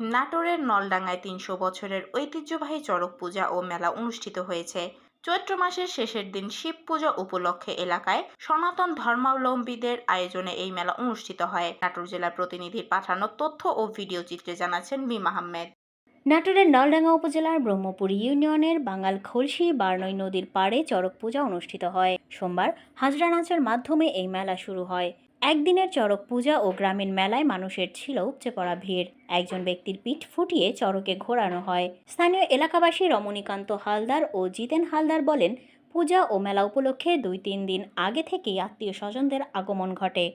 নাটোরের নলডাঙ্গায় তিনশো বছরের ঐতিহ্যবাহী চড়ক পূজা ও মেলা অনুষ্ঠিত হয়েছে। চৈত্র মাসের শেষের দিন শিব পূজা উপলক্ষে এলাকায় সনাতন ধর্মাবলম্বীদের আয়োজনে এই মেলা অনুষ্ঠিত হয়। নাটোর জেলার প্রতিনিধির পাঠানো তথ্য ও ভিডিও চিত্রে জানাচ্ছেন মিম আহমেদ। নাটোরের নলডাঙ্গা উপজেলার ব্রহ্মপুর ইউনিয়নের বাঙাল খলসি বার্নই নদীর পাড়ে চড়ক পূজা অনুষ্ঠিত হয়। সোমবার হাজরা নাচের মাধ্যমে এই মেলা শুরু হয়। একদিনের চড়ক পূজা ও গ্রামীণ মেলায় মানুষের ছিল উপচে পড়া ভিড়। একজন ব্যক্তির পিঠ ফুটিয়ে চড়কে ঘোরানো হয়। স্থানীয় এলাকাবাসী রমণীকান্ত হালদার ও জিতেন হালদার বলেন, পূজা ও মেলা উপলক্ষে দুই তিন দিন আগে থেকেই আত্মীয় স্বজনদের আগমন ঘটে।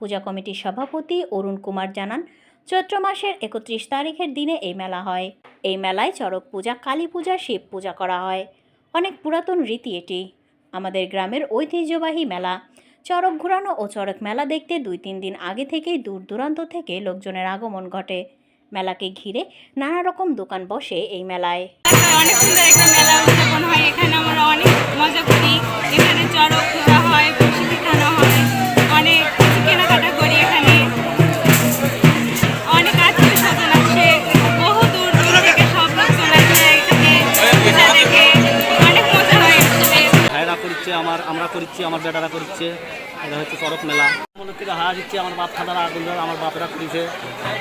পূজা কমিটির সভাপতি অরুণ কুমার জানান, চৈত্র মাসের একত্রিশ তারিখের দিনে এই মেলা হয়। এই মেলায় চড়ক পূজা, কালী পূজা, শিব পূজা করা হয়। অনেক পুরাতন রীতি এটি। আমাদের গ্রামের ঐতিহ্যবাহী মেলা। চড়ক ঘোরানো ও চড়ক মেলা দেখতে দুই তিন দিন আগে থেকেই দূর দূরান্ত থেকে লোকজনের আগমন ঘটে। মেলাকে ঘিরে নানা রকম দোকান বসে এই মেলায়। অনেক সুন্দর একটা মেলা উদযাপন হয়। এখানে আমরা অনেক মজা করি। এখানে চড়ক আমার করছি আমার বেটারা করছে এটা হচ্ছে চরক মেলা। মনে থেকে হারা দিচ্ছে আমার বাপ ফাদারা আগুন আমার বাপেরা করেছে।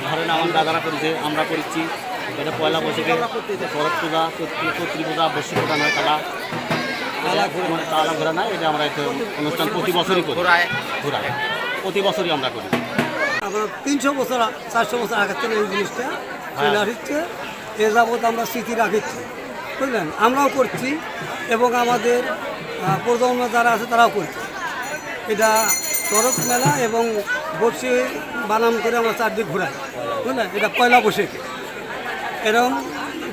ধরেন আমার দাদারা করেছে আমরা করছি এটা পয়লা বৈশাখে চরক পূজা চৈত্রী চৈত্রী পূজা বর্ষি পূজা নয় তালা তালা ঘোরা নয় এটা আমরা একটা অনুষ্ঠান প্রতি বছরই করি। ঘোরায় প্রতি বছরই আমরা করি। আমরা তিনশো বছর চারশো বছর আগের থেকে এই জিনিসটা চলে আসছে। এ যাবৎ আমরা স্মৃতি রাখিচ্ছি। বুঝলেন? আমরাও করছি এবং আমাদের প্রজন্ম যারা আছে তারাও করছে এটা চরক মেলা এবং বসে বানাম করে আমরা চারদিক ঘুরাই বুঝলেন এটা পয়লা বসেকে এরকম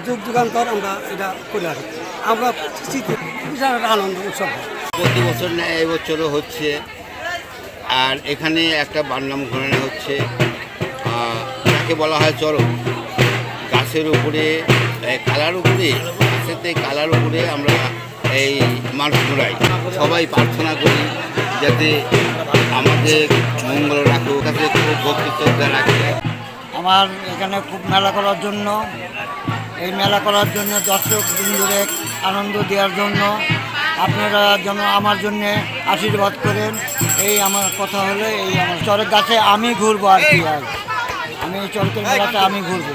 যুগ যুগান্তর আমরা এটা করে আসি। আমরা স্মৃতি বিশাল একটা আনন্দ উৎসব প্রতি বছর নেয় এবছরও হচ্ছে। আর এখানে একটা বানলাম ঘোরানো হচ্ছে। যাকে বলা হয় চরক গাছের উপরে কালার উপরে গাছেতে কালার উপরে আমরা এই মানুষ সবাই প্রার্থনা করি যাতে আমাদের মঙ্গল রাখুক কাছে খুব ভক্তি রাখে। আমার এখানে খুব মেলা করার জন্য, এই মেলা করার জন্য দর্শক বিন্দুরে আনন্দ দেওয়ার জন্য আপনারা যেন আমার জন্যে আশীর্বাদ করেন। এই আমার কথা হলো এই আমার চরের গাছে আমি ঘুরবো আর কি আমি চরকের মেলাতে আমি ঘুরবো।